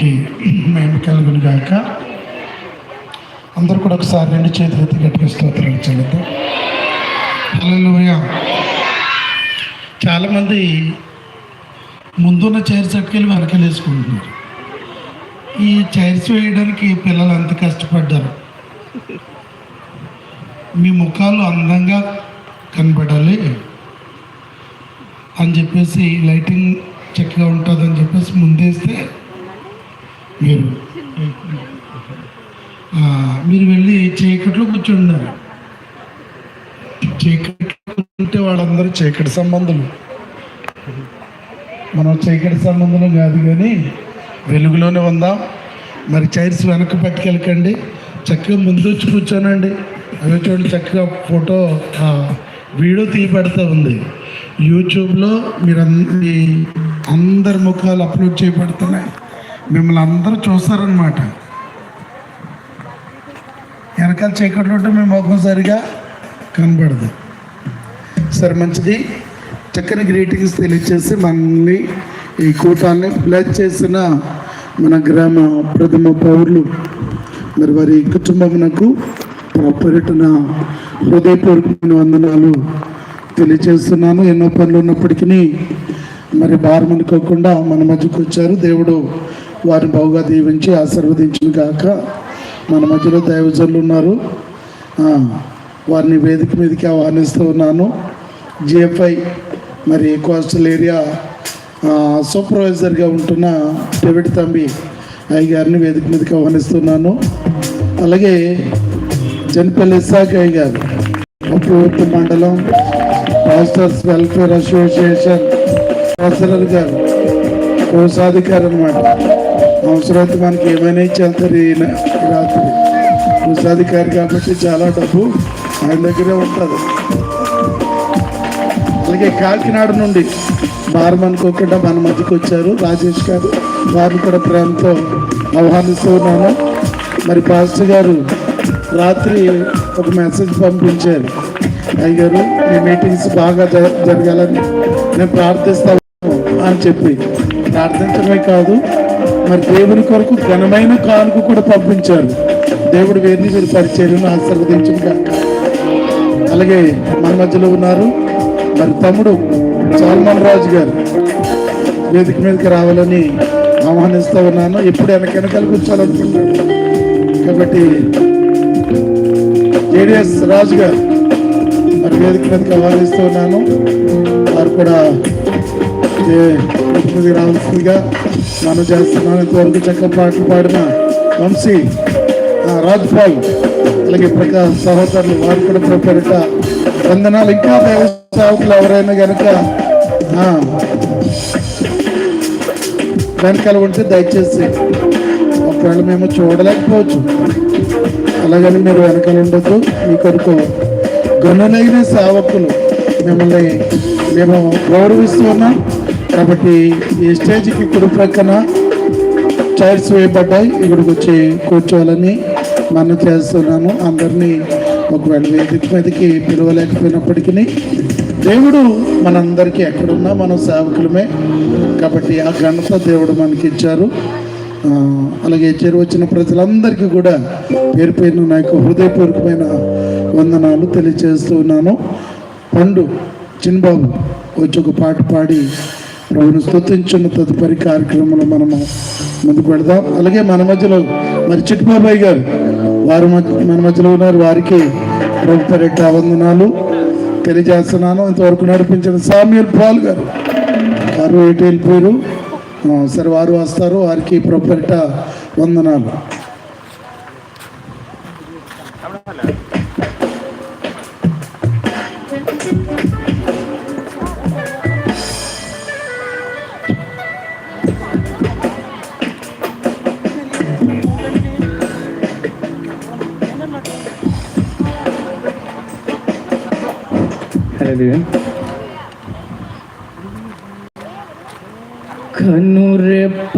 దేవునికి మేము కలుగును గాక. అందరు కూడా ఒకసారి రెండు చేతులు ఎత్తి గట్టిగా స్తోత్రాలు చెల్లిద్దాం. చాలామంది ముందున్న చైర్స్ అట్టుకెళ్ళి వెనకాల వేసుకుంటున్నారు. ఈ చైర్స్ వేయడానికి పిల్లలు అంత కష్టపడ్డారు. మీ ముఖాలు అందంగా కనబడాలి అని చెప్పేసి లైటింగ్ చక్కగా ఉంటుందని చెప్పేసి ముందేస్తే మీరు. మీరు వెళ్ళి చీకట్లో కూర్చున్నారు చీకట్లో ఉంటే వాళ్ళందరూ చీకటి సంబంధులు. మనం చీకటి సంబంధులు కాదు కానీ వెలుగులోనే ఉందాం. మరి చైర్స్ వెనక్కి పట్టుకెళ్ళకండి. చక్కగా ముందు వచ్చి కూర్చోనండి. అవి చూడండి చక్కగా ఫోటో వీడియో తీయబడతా ఉంది. యూట్యూబ్లో మీరు అందరి ముఖాలు అప్లోడ్ చేయబడుతున్నాయి. మిమ్మల్ని అందరూ చూస్తారనమాట వెనకాల చీకట్లు ఉంటే మేము ముఖం సరిగా కనబడదు. సరే మంచిది. చక్కని గ్రీటింగ్స్ తెలియచేసి మనల్ని ఈ కూటాన్ని ప్లేస్ చేసిన మన గ్రామ ప్రథమ పౌరులు మరి వారి కుటుంబమునకు పర్యటన హృదయపూర్వకమైన వందనాలు తెలియజేస్తున్నాను ఎన్నో పనులు ఉన్నప్పటికీ మరి భారం అనుకోకుండా మన మధ్యకు వచ్చారు. దేవుడు వారిని బాగుగా దీవించి ఆశీర్వదించిన కాక మన మధ్యలో దైవజనులు ఉన్నారు. వారిని వేదిక మీదకి ఆహ్వానిస్తూ ఉన్నాను. జిఎఫ్ఐ మరి కోస్టల్ ఏరియా సూపర్వైజర్గా ఉంటున్న డేవిడ్ తంబి అయ్య గారిని వేదిక మీదకి ఆహ్వానిస్తున్నాను అలాగే జనపల్లి ఇస్సాక్ అయ్య గారు అప్పుడు మండలం పాస్టర్స్ వెల్ఫేర్ అసోసియేషన్ ప్రెసిడెంట్ గారు కోశాధికారి అనమాట అవసరమైతే మనకి ఏమైనా ఇచ్చి వెళ్తారు ఈయన ఈ రాత్రి. కోశాధికారి కాబట్టి చాలా డబ్బు ఆయన దగ్గరే ఉంటుంది. అలాగే కాకినాడ నుండి భారం అనుకోకుండా మన మధ్యకి వచ్చారు. రాజేష్ గారు వారిని కూడా ప్రేమతో ఆహ్వానిస్తూ ఉన్నాను మరి పాస్టర్ గారు రాత్రి ఒక మెసేజ్ పంపించారు. అయ్యారు మీ మీటింగ్స్ బాగా జ- జరగాలని నేను ప్రార్థిస్తాను అని చెప్పి. ప్రార్థించడమే కాదు మరి దేవుని కొరకు ఘనమైన కానుక కూడా పంపించారు. దేవుడు వేరిని మీరు పరిచయం ఆశీర్వదించుగా అలాగే మన మధ్యలో ఉన్నారు. మరి తమ్ముడు సల్మాన్ రాజు గారు. వేదిక మీదకి రావాలని ఆహ్వానిస్తూ ఉన్నాను. ఎప్పుడు వెనకెనకాల కూర్చోాలనుకుంటున్నాను కాబట్టి జేడిఎస్ రాజు గారు మరి వేదిక మీదకి ఆహ్వానిస్తూ ఉన్నాను. వారు కూడా ఏ- వేదిక రావాల్సిందిగా మనం చేస్తున్నాను ఇంతవరకు చక్క పాటలు పాడిన వంశీ రాజ్పాల్ అలాగే ప్రకాశ్ సహోదరులు వారు కూడా ప్రపేరిట వందనాలు. ఇంకా దైవ సేవకులు ఎవరైనా కనుక వెనకాల ఉంటే దయచేసి ఒకవేళ మేము చూడలేకపోవచ్చు. అలాగని మీరు వెనకాల ఉండొద్దు. మీ కొరకు గనులైన సేవకులు మిమ్మల్ని మేము గౌరవిస్తూ ఉన్నాం. కాబట్టి ఈ స్టేజ్కి కుడి ప్రక్కన చైర్స్ వేయబడ్డాయి. ఇక్కడికి వచ్చి కూర్చోవాలని మనం చేస్తున్నాను. అందరినీ ఒకవేళ వేదిక మీదకి పిలవలేకపోయినప్పటికీ దేవుడు మనందరికీ ఎక్కడున్నా మనం సేవకులమే. కాబట్టి ఆ ఘనత దేవుడు మనకి ఇచ్చారు అలాగే చేరువచ్చిన ప్రజలందరికీ కూడా పేరు పేరున నా యొక్క హృదయపూర్వకమైన వందనాలు తెలియజేస్తూ ఉన్నాను. పండు చిన్నబాబు వచ్చి ఒక పాట పాడి ప్రభుని స్థుతించిన తదుపరి కార్యక్రమంలో మనము ముందుకు పెడదాం అలాగే మన మధ్యలో మరి చిట్టుబాబాయ్ గారు వారు మధ్య- మన మధ్యలో ఉన్నారు. వారికి ప్రభుత్వ పర్యట వందనాలు తెలియజేస్తున్నాను. ఇంతవరకు నడిపించిన సామ్యుల్ పాల్ గారు. వారు ఎటు వెళ్ళిపోయారు సరే వారు వస్తారు వారికి ప్రభు వందనాలు. ഹലോ ദിവ്യൻ കനുരപ്പ